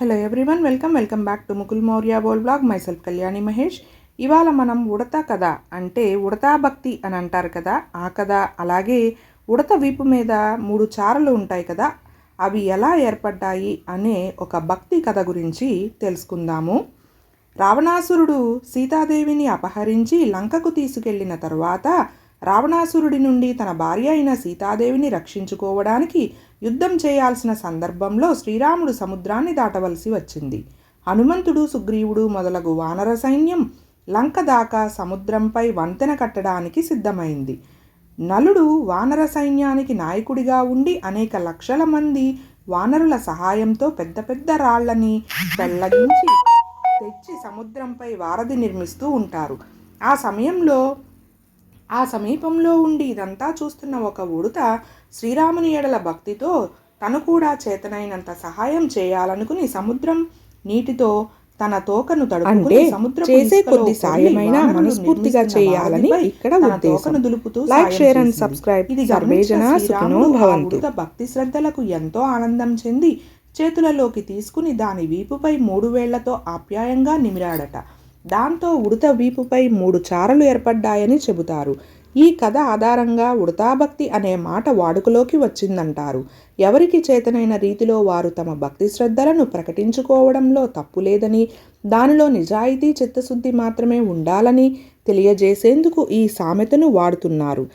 Hello everyone welcome welcome back to Mukul Maurya boll blog myself Kalyani Mahesh ఇవాళ మనం ఉడత కథ అంటే ఉడతా భక్తి అని అంటారు కదా. ఆ కథ అలాగే ఉడత వీపు మీద మూడు చారలు ఉంటాయి కదా. అవి ఎలా ఏర్పడ్డాయి అనే ఒక భక్తి కథ గురించి తెలుసుకుందాము. రావణాసురుడు సీతాదేవిని అపహరించి లంకకు తీసుకెళ్ళిన తర్వాత రావణాసురుడి నుండి తన భార్య అయిన సీతాదేవిని రక్షించుకోవడానికి యుద్ధం చేయాల్సిన సందర్భంలో శ్రీరాముడు సముద్రాన్ని దాటవలసి వచ్చింది. హనుమంతుడు సుగ్రీవుడు మొదలగు వానర సైన్యం లంక దాకా సముద్రంపై వంతెన కట్టడానికి సిద్ధమైంది. నలుడు వానర సైన్యానికి నాయకుడిగా ఉండి అనేక లక్షల మంది వానరుల సహాయంతో పెద్ద పెద్ద రాళ్ళని పెళ్ళగించి తెచ్చి సముద్రంపై వారధి నిర్మిస్తూ ఉంటారు. ఆ సమయంలో ఆ సమీపంలో ఉండి ఇదంతా చూస్తున్న ఒక ఉడత శ్రీరాముని ఎడల భక్తితో తను కూడా చేతనైనంత సహాయం చేయాలనుకుని సముద్రం నీటితో తన తోకను తడుపుకుని అంటే సముద్రపు చేసే కొద్ది సాయమైనా మనస్ఫూర్తిగా చేయాలని ఇక్కడ. తోకను దులుపుతూ share and చేసింది. subscribe. ఇది సర్వే గమనించిన జనా సుఖినో భవంతు. భక్తి శ్రద్ధలకు ఎంతో ఆనందం చెంది చేతులలోకి తీసుకుని దాని వీపుపై మూడు వేళ్ళతో ఆప్యాయంగా నిమిరాడట దాంతో ఉడత వీపుపై మూడు చారలు ఏర్పడ్డాయని చెబుతారు. ఈ కథ ఆధారంగా ఉడతాభక్తి అనే మాట వాడుకలోకి వచ్చిందంటారు. ఎవరికి చేతనైన రీతిలో వారు తమ భక్తి శ్రద్ధలను ప్రకటించుకోవడంలో తప్పు లేదని దానిలో నిజాయితీ చిత్తశుద్ధి మాత్రమే ఉండాలని తెలియజేసేందుకు ఈ సామెతను వాడుతున్నారు.